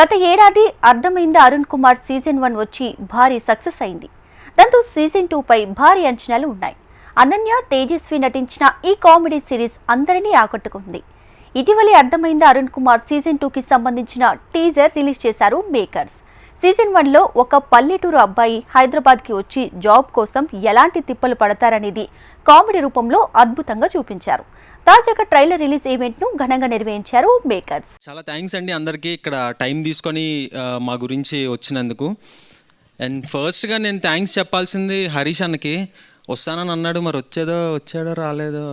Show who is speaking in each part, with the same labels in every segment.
Speaker 1: గత ఏడాది అర్థమైంది అరుణ్ కుమార్ సీజన్ వన్ వచ్చి భారీ సక్సెస్ అయింది. దాంతో సీజన్ టూ పై భారీ అంచనాలు ఉన్నాయి. అనన్య తేజస్వి నటించిన ఈ కామెడీ సిరీస్ అందరినీ ఆకట్టుకుంది. ఇటీవలే అర్థమైంది అరుణ్ కుమార్ సీజన్ టూకి సంబంధించిన టీజర్ రిలీజ్ చేశారు మేకర్స్. సీజన్ వన్లో ఒక పల్లెటూరు అబ్బాయి హైదరాబాద్కి వచ్చి జాబ్ కోసం ఎలాంటి తిప్పలు పడతారనేది కామెడీ రూపంలో అద్భుతంగా చూపించారు. తాజాగా ట్రైలర్ రిలీజ్ ఈవెంట్ను ఘనంగా నిర్వహించారు మేకర్స్.
Speaker 2: చాలా థ్యాంక్స్ అండి అందరికీ ఇక్కడ టైం తీసుకొని మా గురించి వచ్చినందుకు. అండ్ ఫస్ట్గా నేను థ్యాంక్స్ చెప్పాల్సింది హరీష్ అన్నకి. వస్తానని అన్నాడు మరి వచ్చేదో వచ్చాడో రాలేదో.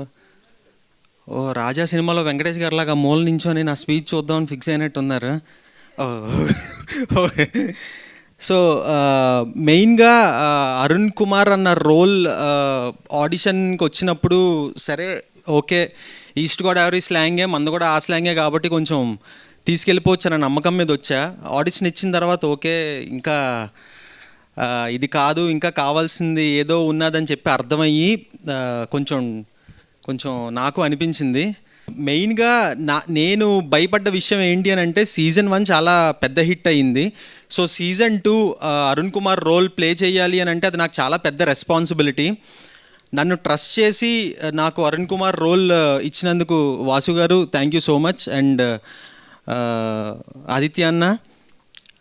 Speaker 2: ఓ రాజా సినిమాలో వెంకటేష్ గారు లాగా మూల నించొని నా స్పీచ్ చూద్దామని ఫిక్స్ అయినట్టు ఉన్నారు ఓకే. సో మెయిన్గా అరుణ్ కుమార్ అన్న రోల్ ఆడిషన్కి వచ్చినప్పుడు సరే ఓకే ఈస్ట్ గోదావరి స్లాంగే మంద కూడా ఆ స్లాంగే కాబట్టి కొంచెం తీసుకెళ్ళిపోవచ్చు అన్న నమ్మకం మీద వచ్చా. ఆడిషన్ ఇచ్చిన తర్వాత ఓకే ఇంకా ఇది కాదు ఇంకా కావాల్సింది ఏదో ఉన్నదని చెప్పి అర్థమయ్యి కొంచెం కొంచెం నాకు అనిపించింది. మెయిన్గా నా నేను భయపడ్డ విషయం ఏంటి అని అంటే సీజన్ వన్ చాలా పెద్ద హిట్ అయ్యింది so season two Arun Kumar role play చేయాలి అని అంటే అది నాకు చాలా పెద్ద రెస్పాన్సిబిలిటీ. నన్ను ట్రస్ట్ చేసి నాకు అరుణ్ కుమార్ రోల్ ఇచ్చినందుకు Vasu garu thank you so much. And Aditya అన్న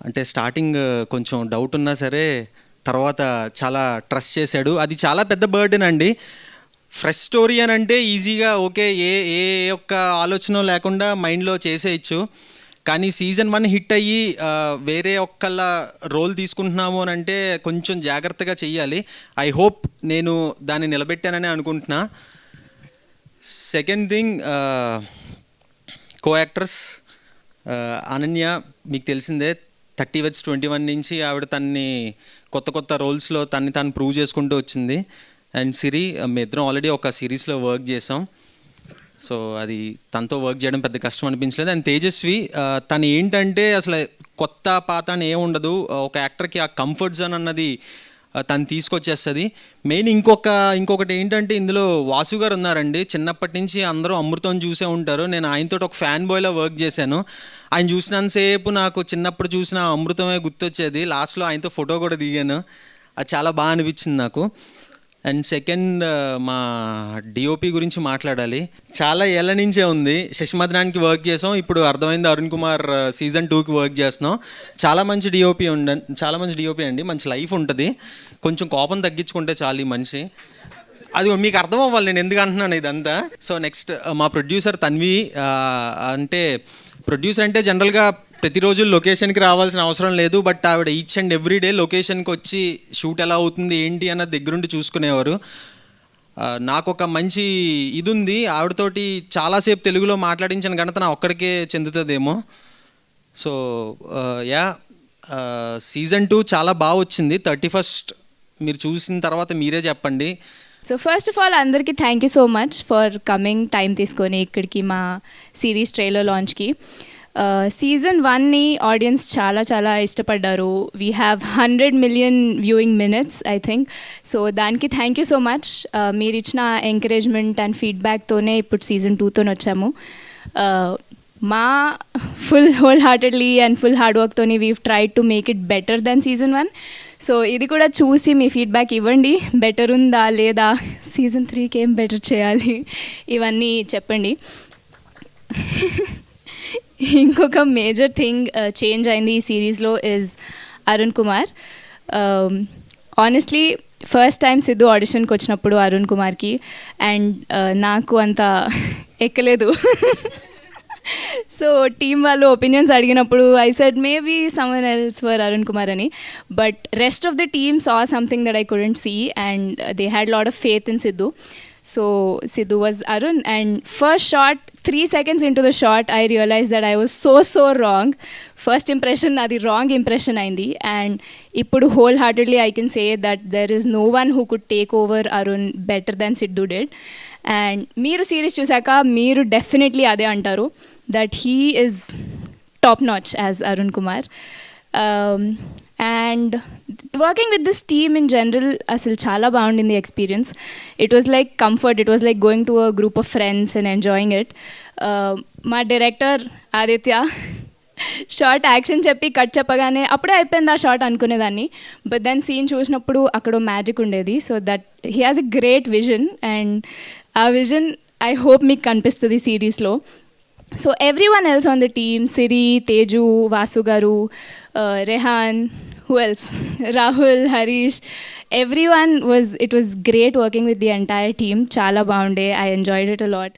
Speaker 2: అంటే స్టార్టింగ్ కొంచెం డౌట్ ఉన్నా సరే తర్వాత చాలా ట్రస్ట్ చేశాడు. అది చాలా పెద్ద బర్డెన్ అండి. ఫ్రెష్ స్టోరీ అని అంటే ఈజీగా ఓకే ఏ ఏ ఒక్క ఆలోచన లేకుండా మైండ్లో చేసేయచ్చు. కానీ సీజన్ వన్ హిట్ అయ్యి వేరే ఒక్కళ్ళ రోల్ తీసుకుంటున్నాము అని అంటే కొంచెం జాగ్రత్తగా చెయ్యాలి. ఐ హోప్ నేను దాన్ని నిలబెట్టానని అనుకుంటున్నా. Second thing co actors Ananya మీకు తెలిసిందే థర్టీ వెజ్ ట్వంటీ వన్ నుంచి ఆవిడ తన్ని కొత్త కొత్త రోల్స్లో తన్ని తాను ప్రూవ్ చేసుకుంటూ వచ్చింది. అండ్ సిరి మీ ఇద్దరం ఆల్రెడీ ఒక సిరీస్లో వర్క్ చేసాం. సో అది తనతో వర్క్ చేయడం పెద్ద కష్టం అనిపించలేదు. అండ్ తేజస్వి తను ఏంటంటే అసలు కొత్త పాత అని ఏం ఉండదు. ఒక యాక్టర్కి ఆ కంఫర్ట్ జోన్ అన్నది తను తీసుకొచ్చేస్తుంది. మెయిన్ ఇంకొక ఇంకొకటి ఏంటంటే ఇందులో వాసు గారు ఉన్నారండి. చిన్నప్పటి నుంచి అందరూ అమృతం చూసే ఉంటారు. నేను ఆయనతో ఒక ఫ్యాన్ బాయ్లో వర్క్ చేశాను. ఆయన చూసినంతసేపు నాకు చిన్నప్పుడు చూసిన అమృతమే గుర్తొచ్చేది. లాస్ట్లో ఆయనతో ఫోటో కూడా దిగాను. అది చాలా బాగా అనిపించింది నాకు. అండ్ సెకండ్ uh, మా డిఓపి గురించి మాట్లాడాలి. చాలా ఏళ్ళ నుంచే ఉంది. శశిమద్రానికి వర్క్ చేసాం. ఇప్పుడు అర్థమైంది అరుణ్ కుమార్ సీజన్ టూకి వర్క్ చేస్తున్నాం. చాలా మంచి డిఓపి ఉండ చాలా మంచి డిఓపి అండి. మంచి లైఫ్ ఉంటుంది. కొంచెం కోపం తగ్గించుకుంటే చాలు ఈ మనిషి. అది మీకు అర్థం అవ్వాలి. నేను ఎందుకు అంటున్నాను ఇదంతా? సో నెక్స్ట్ uh, మా ప్రొడ్యూసర్ తన్వి uh, అంటే ప్రొడ్యూసర్ అంటే జనరల్గా ప్రతిరోజు లొకేషన్కి రావాల్సిన అవసరం లేదు బట్ ఆవిడ ఈచ్ అండ్ ఎవ్రీ డే లొకేషన్కి వచ్చి షూట్ ఎలా అవుతుంది ఏంటి అన్న దగ్గరుండి చూసుకునేవారు. నాకు ఒక మంచి ఇది ఉంది ఆవిడతోటి చాలాసేపు తెలుగులో మాట్లాడించిన ఘనత నా ఒక్కడికే చెందుతుందేమో. సో యా సీజన్ టూ చాలా బాగా వచ్చింది. థర్టీ ఫస్ట్ మీరు చూసిన తర్వాత మీరే చెప్పండి.
Speaker 3: సో ఫస్ట్ ఆఫ్ ఆల్ అందరికీ thank you so much for coming time తీసుకొని ఇక్కడికి మా సిరీస్ ట్రైలర్ లాంచ్కి. సీజన్ వన్ని ఆడియన్స్ చాలా చాలా ఇష్టపడ్డారు. We have hundred million viewing minutes I think so దానికి థ్యాంక్ యూ సో మచ్ మీరు ఇచ్చిన ఎంకరేజ్మెంట్ అండ్ ఫీడ్బ్యాక్తోనే ఇప్పుడు సీజన్ టూతో వచ్చాము. మా full whole heartedly and full hard వర్క్తోని we've try to make it better than season one so ఇది కూడా చూసి మీ ఫీడ్బ్యాక్ ఇవ్వండి. బెటర్ ఉందా లేదా? సీజన్ త్రీకి ఏం బెటర్ చేయాలి? ఇవన్నీ చెప్పండి. ఇంకొక మేజర్ థింగ్ చేంజ్ అయింది ఈ సిరీస్లో is Arun Kumar honestly first time Siddhu ఆడిషన్కి వచ్చినప్పుడు అరుణ్ కుమార్కి అండ్ నాకు అంత ఎక్కలేదు. సో టీం వాళ్ళు ఒపీనియన్స్ అడిగినప్పుడు I said maybe someone else for Arun Kumar అని. But rest of the team saw something that I couldn't see and they had lot of faith in Siddhu so Siddhu was Arun and first shot three seconds into the shot I realise that I was so so wrong first impression అది wrong impression అయింది. And ఇప్పుడు wholeheartedly I can say that there is no one who could take over Arun better than Siddhu did and మీరు series చూసాక మీరు definitely అదే అంటారు that he is top notch as Arun Kumar and working with this team in general అసలు చాలా బాగుండింది experience it was like comfort it was like going to a group of friends and enjoying it మా director Aditya shot action చెప్పి cut చెప్పగానే అప్పుడే అయిపోయింది ఆ short అనుకునేదాన్ని. బట్ దెన్ సీన్ చూసినప్పుడు అక్కడ మ్యాజిక్ ఉండేది. So that he has a great vision and ఆ విజన్ ఐ హోప్ మీకు కనిపిస్తుంది సిరీస్లో So everyone else on the team, Siri, Teju, Vasugaru, uh, Rehan, who else? Rahul, Harish, everyone was, it was great working with the entire team. Chala Bounde, I enjoyed it a lot.